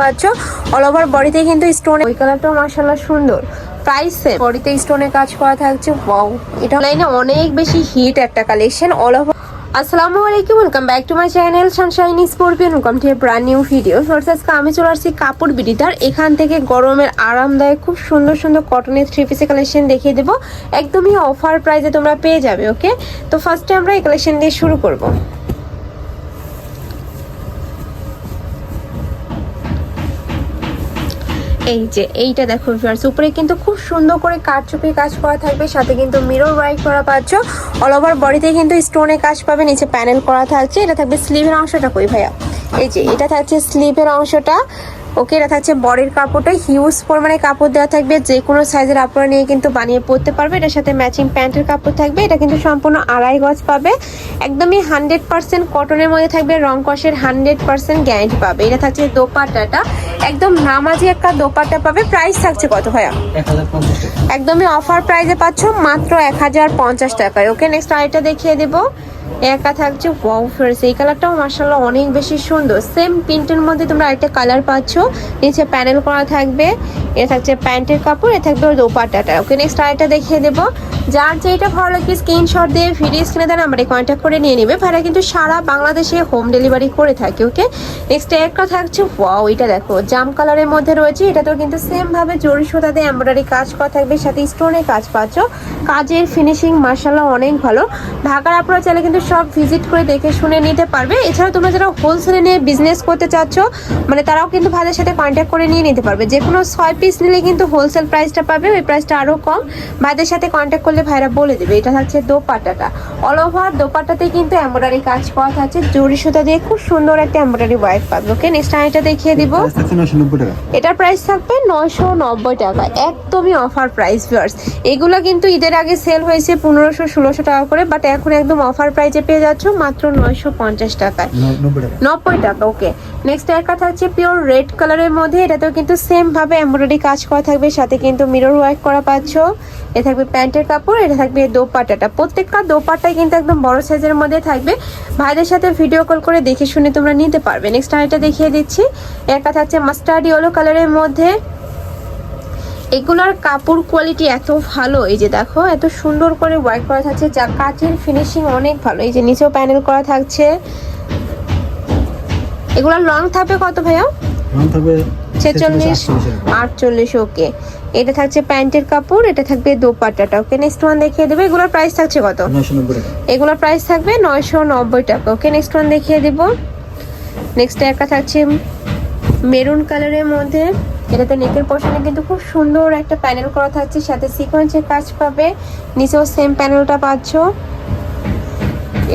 পাচ্ছ। All over বডিতে কিন্তু স্টোন ওই কালারটাও মার্শাল্লাহ সুন্দর। প্রাইস বডিতে স্টোনে কাজ করা থাকছে। ওয়াও এটা লাইনে অনেক বেশি হিট একটা কালেকশন অল ওভার আসসালামু আলাইকুম। Welcome back to my channel Sunshine Scorpion welcome to brand new video first আজকে আমি চলে আসছি কাপড় বিডিটার। এখান থেকে গরমের আরামদায়ক খুব সুন্দর সুন্দর কটনের থ্রি পিসের কালেকশন দেখিয়ে দেবো। একদমই অফার প্রাইসে তোমরা পেয়ে যাবে ওকে তো ফার্স্টে আমরা এই কালেকশন দিয়ে শুরু করব। এই যে, এইটা দেখো ভিউয়ার্স উপরে কিন্তু খুব সুন্দর করে কারচুপির কাজ করা থাকবে, সাথে কিন্তু মিরর ওয়ার্ক করা পাচ্ছ। অল ওভার বডিতে কিন্তু স্টোনে কাজ পাবে, নিচে প্যানেল করা থাকছে, এটা থাকবে স্লিভের অংশটা কই ভাইয়া? এই যে, এটা থাকছে স্লিভের অংশটা। ওকে এটা থাকছে বডির কাপড়টা। হিউজ পরিমাণে কাপড় দেওয়া থাকবে যে কোনো সাইজের আপনারা নিয়ে কিন্তু বানিয়ে পরতে পারবে। এটার সাথে ম্যাচিং প্যান্টের কাপড় থাকবে। এটা কিন্তু সম্পূর্ণ আড়াই গজ পাবে। একদমই হান্ড্রেড পার্সেন্ট কটনের মধ্যে থাকবে রং কষের হান্ড্রেড পার্সেন্ট গ্যারান্টি পাবে। এটা থাকছে দোপাট্টাটা। একদম নামাজি একটা দোপাট্টা পাবে। প্রাইস থাকছে কত ভাইয়া? একদমই অফার প্রাইসে পাচ্ছ মাত্র এক হাজার পঞ্চাশ টাকায়। ওকে নেক্সট আরেকটা দেখিয়ে দেবো। একা থাকছে? ওয়াও ফ্রেন্ডস এই কালারটাও মার্শাল্লাহ অনেক বেশি সুন্দর। সেম প্রিন্টের মধ্যে তোমরা আরেকটা কালার পাচ্ছ। নিচে প্যানেল করা থাকবে। এ থাকছে প্যান্টের কাপড়, এ থাকবে দোপাট্টাটা। ওকে নেক্সট আরেকটা দেখিয়ে দেবো। যার যেটা ভালো লাগে স্ক্রিনশট দিয়ে ভিডিও স্ক্রিনে দেন আমাদের কন্ট্যাক্ট করে নিয়ে নেবে। ভাইরা কিন্তু সারা বাংলাদেশে হোম ডেলিভারি করে থাকে ওকে নেক্সট একটা থাকছে ওয়াও এটা দেখো, জাম কালারের মধ্যে রয়েছে। এটাতেও কিন্তু সেমভাবে জরি সুতাতে এমব্রয়ডারি কাজ করা থাকবে, সাথে স্টোনের কাজ পাচ্ছ। কাজের ফিনিশিং মার্শাল্লাহ অনেক ভালো। ঢাকার আপনারা চাইলে কিন্তু সব ভিজিট করে দেখে শুনে নিতে পারবে। এছাড়া তোমরা যারা হোলসেলে নিয়ে বিজনেস করতে চাচ্ছ মানে তারাও কিন্তু ভাইদের সাথে কন্ট্যাক্ট করে নিয়ে নিতে পারবে। যে কোনো ছয় পিস নিলে কিন্তু হোলসেল প্রাইসটা পাবে ওই প্রাইসটা আরও কম। ভাইদের সাথে কন্ট্যাক্ট করলে ভাইরা বলে দেবে এটা থাকছে দোপাট্টাটা। অল ওভার দোপাট্টাতে কিন্তু এমব্রয়ডারি কাজ করা থাকছে। জরি সুতা দিয়ে খুব সুন্দর একটা এমব্রয়ডারি ওয়ার্ক পাবে। ওকে নেক্সট আইটা দেখিয়ে দিব। এটার প্রাইস থাকবে নয়শো নব্বই টাকা। একদমই অফার প্রাইস ভিউয়ার্স এগুলো কিন্তু ঈদের আগে সেল হয়েছে পনেরোশো ষোলোশো টাকা করে বাট এখন একদম অফার প্রাইসে পেয়ে যাচ্ছ মাত্র নয়শো পঞ্চাশ টাকায়। নব্বই টাকা। ওকে নেক্সট একটা থাকছে পিওর রেড কালারের মধ্যে এটাতেও কিন্তু সেম ভাবে এমব্রয়ডারি কাজ করা থাকবে সাথে কিন্তু মিরর ওয়ার্ক করা পাচ্ছ। এ থাকবে প্যান্টের কাপড় এটা থাকবে দোপাট্টাটা। প্রত্যেকটা দোপাট্টাই কিন্তু একদম বড় সাইজের মধ্যে থাকবে। ভাইদের সাথে ভিডিও কল করে দেখে শুনে তোমরা নিতে পারবে। নেক্সট আরেকটা দেখিয়ে দিচ্ছি। একটা থাকছে মাস্টার্ড ইয়েলো কালারের মধ্যে এগুলোর কাপড় কোয়ালিটি এত ভালো এই যে দেখো এত সুন্দর করে ওয়ার্ক করা থাকছে যা কাচের ফিনিশিং অনেক ভালো এই যে নিচেও প্যানেল করা থাকছে। এগুলোর লং থাকবে কত ভাইয়া? ছেচল্লিশ 46 এরকম। আটচল্লিশ। ওকে এটা থাকছে প্যান্টের কাপড় এটা থাকবে দোপাট্টাটা ওকে নেক্সট ওয়ান দেখিয়ে দেবে এগুলোর প্রাইস থাকছে কত? এগুলোর প্রাইস থাকবে নয়শো নব্বই টাকা ওকে নেক্সট ওয়ান দেখিয়ে দিব। নেক্সট একটা থাকছে মেরুন কালারের মধ্যে। এটাতে নেকের পোর্শনে কিন্তু খুব সুন্দর একটা প্যানেল করা থাকছে, সাথে সিকোয়েন্সের কাজ পাবে। নিচেও সেম প্যানেলটা পাচ্ছ।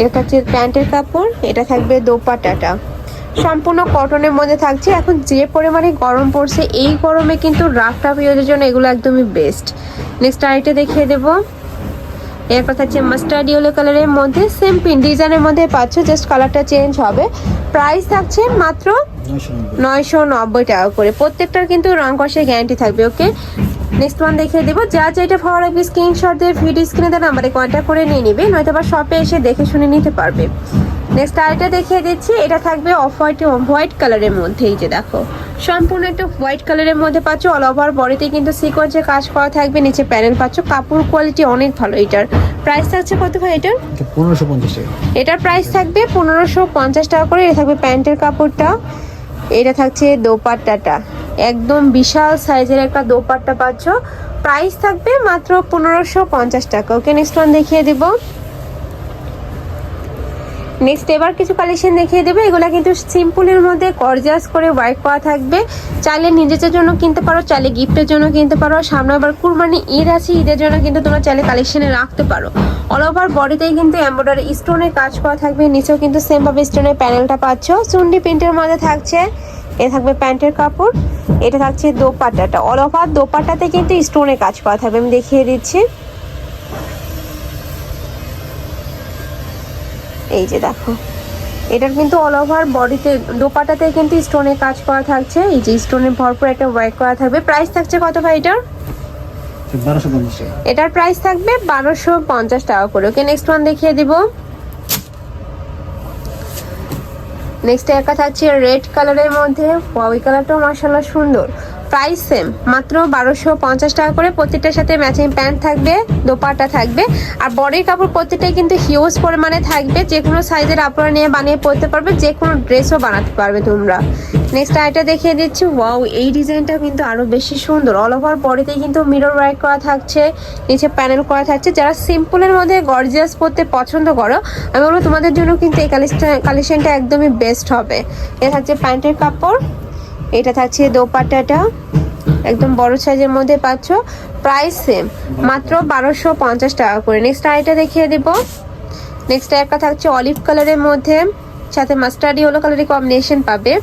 এটা হচ্ছে প্যান্টের কাপড়, এটা থাকবে দোপাটাটা সম্পূর্ণ কটনের মধ্যে থাকছে। এখন যে পরিমাণে গরম পড়ছে, এই গরমে কিন্তু রাফ টাফ ইউজের জন্য এগুলো একদমই বেস্ট নেক্সট আরেকটা দেখিয়ে দেবো। এরপর থাকছে মাস্টার্ড ইয়েলো কালারের মধ্যে সেম পিন ডিজাইনের মধ্যে পাচ্ছ জাস্ট কালারটা চেঞ্জ হবে। প্রাইস থাকছে মাত্র নয়শো নব্বই টাকা করে। প্রত্যেকটার কিন্তু রং কষের গ্যারান্টি থাকবে ওকে নেক্সট ওয়ান দেখিয়ে দেবো। যা যেটা ভালো লাগবে স্ক্রিনশট দিয়ে ভিডিও স্ক্রিনে দেওয়া নাম্বারে কন্ট্যাক্ট করে নিয়ে নিবে, নয়তো বা শপে এসে দেখে শুনে নিতে পারবে। নেক্সট আরেকটা দেখিয়ে দিচ্ছি। এটা থাকবে অফ হোয়াইট হোয়াইট কালারের মধ্যে। এই যে দেখো সম্পূর্ণ একটা হোয়াইট কালারের মধ্যে পাচ্ছ। অল ওভার বডিতে কিন্তু সিকোয়েন্সের কাজ করা থাকবে। নিচে প্যানেল পাচ্ছ। কাপড় কোয়ালিটি অনেক ভালো এটার। প্রাইস থাকছে কত ভাই এটার? পনেরোশো পঞ্চাশ এটার প্রাইস থাকবে পনেরোশো পঞ্চাশ টাকা করে। এটা থাকবে প্যান্টের কাপড়টা। এটা থাকছে দোপাট্টাটা। একদম বিশাল সাইজের একটা দোপাট্টা পাচ্ছ। প্রাইস থাকবে মাত্র পনেরোশো পঞ্চাশ টাকা। ওকে নেক্সট ওয়ান দেখিয়ে দেবো। নেক্সট এবার কিছু কালেকশন দেখিয়ে দেবে। এগুলো কিন্তু সিম্পলের মধ্যে গর্জিয়াস করে ওয়ার্ক করা থাকবে। চাইলে নিজেদের জন্য কিনতে পারো, চাইলে গিফটের জন্য কিনতে পারো। সামনে আবার কুরবানি ঈদ আছে, ঈদের জন্য কিন্তু তোমরা চাইলে কালেকশনে রাখতে পারো। অল ওভার বডিতেই কিন্তু এমব্রয়ডারি স্টোনের কাজ করা থাকবে। নিচেও কিন্তু সেম ভাবে স্টোনের প্যানেলটা পাচ্ছ। চুন্ডি প্রিন্টের মধ্যে থাকছে, এ থাকবে প্যান্টের কাপড়, এটা থাকছে দোপাট্টাটা। অল ওভার দোপাট্টাতে কিন্তু স্টোনের কাজ করা থাকবে। আমি দেখিয়ে দিচ্ছি। এই যে দেখো। এটার কিন্তু অল ওভার বডিতে দোপাটাতে কিন্তু স্টোনের কাজ করা থাকছে। এই যে স্টোনে ভরপুর একটা ওয়ার্ক করা থাকবে। প্রাইস থাকছে কত ভাই এটার? এটার প্রাইস থাকবে বারোশো পঞ্চাশ টাকা করে। ওকে নেক্সট ওয়ান দেখিয়ে দিব। নেক্সট একা থাকছে রেড কালারের মধ্যে। ওই কালারটাও মার্শাল্লাহ সুন্দর। প্রাইস সেম মাত্র বারোশো পঞ্চাশ টাকা করে প্রত্যেকটার সাথে ম্যাচিং প্যান্ট থাকবে, দোপাট্টা থাকবে। আর বডির কাপড় প্রত্যেকটাই কিন্তু হিউজ পরিমাণে থাকবে। যে কোনো সাইজের আপনারা নিয়ে বানিয়ে পরতে পারবে, যে কোনো ড্রেসও বানাতে পারবে তোমরা। নেক্সট আইটা দেখিয়ে দিচ্ছি। ওয়াও এই ডিজাইনটা কিন্তু আরও বেশি সুন্দর। অল ওভার বডিতে কিন্তু মিরর ওয়ার্ক করা থাকছে, নিচে প্যানেল করা থাকছে। যারা সিম্পলের মধ্যে গর্জিয়াস পরতে পছন্দ করো, আমি বলব তোমাদের জন্য কিন্তু এই কালেকশনটা একদমই বেস্ট হবে। এটা থাকছে প্যান্টের কাপড়। এটা থাকছে দোপাট্টাটা। একদম বড় সাইজের মধ্যে পাচ্ছ। প্রাইস সেম মাত্র বারোশো পঞ্চাশ টাকা করে। নেক্সট আইটা দেখিয়ে দিব। নেক্সট একটা থাকছে অলিভ কালারের মধ্যে। সাথে মাস্টার্ড ইয়েলো কালারের কম্বিনেশন পাবে।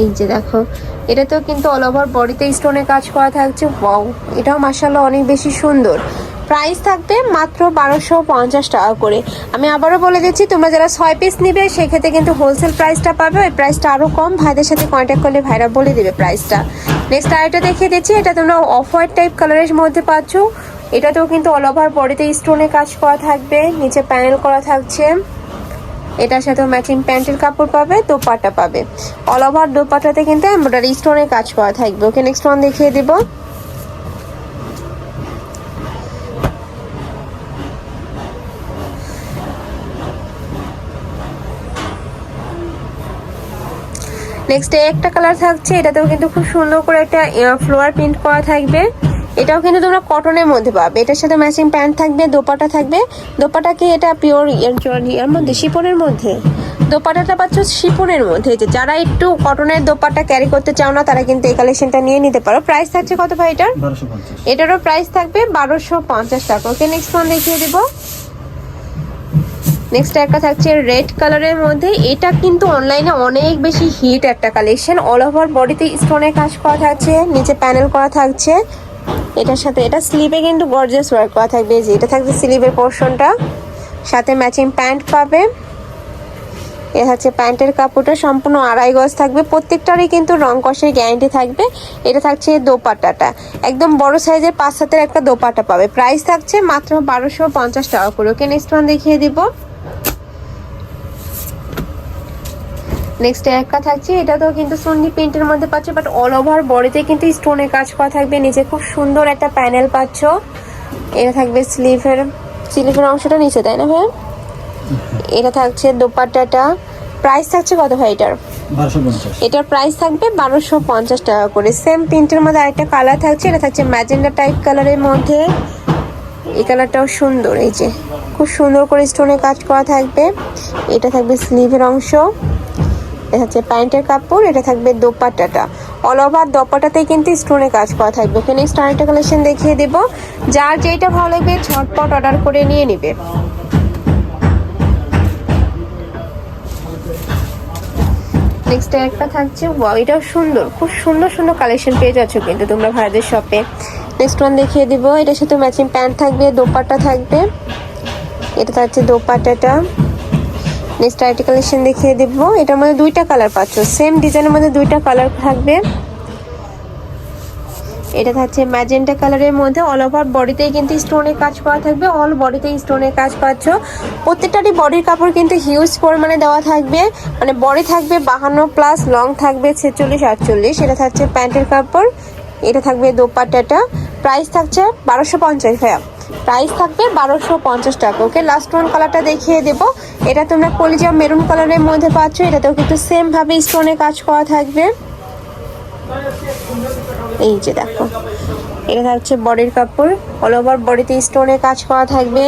এই যে দেখো, এটা তো কিন্তু অল ওভার বডিতে স্টোনে কাজ করা থাকছে। ওয়াও এটাও মাসাল্লাহ অনেক বেশি সুন্দর। প্রাইস থাকবে মাত্র বারোশো পঞ্চাশ টাকা করে। আমি আবারও বলে দিচ্ছি, তোমরা যারা ছয় পিস নিবে, সেক্ষেত্রে কিন্তু হোলসেল প্রাইসটা পাবে। ওই প্রাইসটা আরও কম, ভাইদের সাথে কন্ট্যাক্ট করলে ভাইরা বলে দেবে প্রাইসটা নেক্সট আরেকটা দেখিয়ে দিচ্ছি, এটা তোমরা অফ হোয়াইট টাইপ কালারের মধ্যে পাচ্ছ। এটাতেও কিন্তু অল ওভার বডিতে স্টোনে কাজ করা থাকবে, নিচে প্যানেল করা থাকছে। এটার সাথে ম্যাচিং প্যান্টের কাপড় পাবে দোপাটা পাবে। অল ওভার দোপাটাতে কিন্তু এমব্রয়ডারি স্টোনের কাজ করা থাকবে। ওকে নেক্সট ওয়ান দেখিয়ে দিব। নেক্সট একটা কালার থাকছে এটাতেও কিন্তু খুব সুন্দর করে একটা ফ্লোয়ার প্রিন্ট করা থাকবে। এটাও কিন্তু তোমরা কটনের মধ্যে পাবে। এটার সাথে ম্যাচিং প্যান্ট থাকবে দোপাটা থাকবে। দোপাটা কি এটা পিওর ইয়ার মধ্যে শিপনের মধ্যে। দোপাটাটা পাচ্ছ শিপনের মধ্যে। যে যারা একটু কটনের দোপাটা ক্যারি করতে চাও না তারা কিন্তু এই কালেকশনটা নিয়ে নিতে পারো। প্রাইস থাকছে কত ভাই এটার? এটারও প্রাইস থাকবে বারোশো পঞ্চাশ টাকা। ওকে নেক্সট ফোন দেখিয়ে দিব। নেক্সট একটা থাকছে রেড কালারের মধ্যে। এটা কিন্তু অনলাইনে অনেক বেশি হিট একটা কালেকশন অল ওভার বডিতে স্টোনের কাজ করা থাকছে, নিচে প্যানেল করা থাকছে। এটার সাথে, এটা স্লিভে কিন্তু গর্জিয়াস ওয়ার্ক করা থাকবে। যে, এটা থাকবে স্লিভের পোর্শনটা সাথে ম্যাচিং প্যান্ট পাবে। এ হচ্ছে প্যান্টের কাপড়টা, সম্পূর্ণ আড়াই গজ থাকবে। প্রত্যেকটারই কিন্তু রং কষের গ্যারান্টি থাকবে। এটা থাকছে দোপাট্টাটা। একদম বড় সাইজের পাঁচ হাতের একটা দোপাট্টা পাবে। প্রাইস থাকছে মাত্র বারোশো পঞ্চাশ টাকা করে। ওকে নেক্সট ওয়ান দেখিয়ে দিব। নেক্সট একটা থাকছে এটা তো কিন্তু সন্নি প্রিন্টের মধ্যে পাচ্ছ বাট অল ওভার বডিতে কিন্তু স্টোনের কাজ করা থাকবে। নিচে খুব সুন্দর একটা প্যানেল পাচ্ছ। এটা থাকবে স্লিভের স্লিভের অংশটা নিচে তাই না ভাই এটা থাকছে দোপাট্টাটা। প্রাইস থাকছে কত ভাই এটার? এটার প্রাইস থাকবে বারোশো পঞ্চাশ টাকা করে। সেম প্রিন্টের মধ্যে আরেকটা কালার থাকছে এটা থাকছে ম্যাজেন্ডা টাইপ কালারের মধ্যে। এই কালারটাও সুন্দর এই যে। খুব সুন্দর করে স্টোনে কাজ করা থাকবে। এটা থাকবে স্লিভের অংশ। হচ্ছে প্যান্টের কাপড়, এটা থাকবে দোপাট্টাটা। অল ওভার দোপাট্টাতেই কিন্তু স্টোনে কাজ করা থাকবে। ওকে নেক্সট আরেকটা কালেকশন দেখিয়ে দেবো। যার যেটা ভালো লাগবে ঝটপট অর্ডার করে নিয়ে নিবে। নেক্সট একটা থাকছে ওয়াও এটাও সুন্দর। খুব সুন্দর সুন্দর কালেকশন পেয়ে যাচ্ছ কিন্তু তোমরা ভারতের শপে নেক্সট ওয়ান দেখিয়ে দিব। এটার সাথে ম্যাচিং প্যান্ট থাকবে, দোপাট্টা থাকবে। এটা থাকছে দোপাট্টাটা। নেক্সট আরেকটি কালেকশন দেখিয়ে দিব। এটার মধ্যে দুইটা কালার পাচ্ছ। সেম ডিজাইনের মধ্যে দুইটা কালার থাকবে। এটা থাকছে ম্যাজেন্টা কালারের মধ্যে। অল ওভার বডিতেই কিন্তু স্টোনের কাজ করা থাকবে। অল বডিতেই স্টোনের কাজ পাচ্ছ। প্রত্যেকটারই বডির কাপড় কিন্তু হিউজ পরিমাণে দেওয়া থাকবে। মানে বডি থাকবে বাহান্ন প্লাস লং থাকবে ছেচল্লিশ, আটচল্লিশ। এটা থাকছে প্যান্টের কাপড়। এটা থাকবে দোপাট্টাটা। প্রাইস থাকছে বারোশো পঞ্চাশ, ভাইয়া। প্রাইস থাকবে বারোশো পঞ্চাশ টাকা। ওকে লাস্ট ওয়ান কালারটা দেখিয়ে দেব। এটা তোমরা কলিজা মেরুন কালারের মধ্যে পাচ্ছ। এটাতেও কিন্তু সেমভাবে স্টোনে কাজ করা থাকবে। এই যে দেখো। এটা থাকছে বডির কাপড়। অল ওভার বডিতে স্টোনের কাজ করা থাকবে।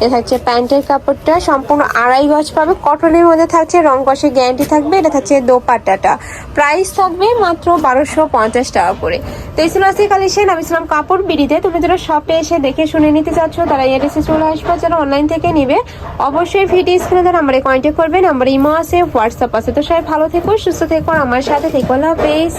এটা থাকছে প্যান্টের কাপড়টা। সম্পূর্ণ আড়াই গজ পাবে। কটনের মধ্যে থাকছে রং কষে গ্যারান্টি থাকবে। এটা থাকছে দোপাট্টাটা। প্রাইস থাকবে মাত্র বারোশো পঞ্চাশ টাকা করে। তো এই ছিল আজকে কালেকশন আমি ছিলাম কাপড় বিড়িতে। তুমি যারা শপে এসে দেখে শুনে নিতে চাচ্ছ, তারা এসে চলে আসবে। যারা অনলাইন থেকে নিবে, অবশ্যই ভিডিও স্ক্রিনে তারা নাম্বারে কন্ট্যাক্ট করবেন আমার ইমো আছে হোয়াটসঅ্যাপ আছে। তো সবাই ভালো থেকো, সুস্থ থেকো। আমার সাথে থেকো। আল্লাহ হাফেজ।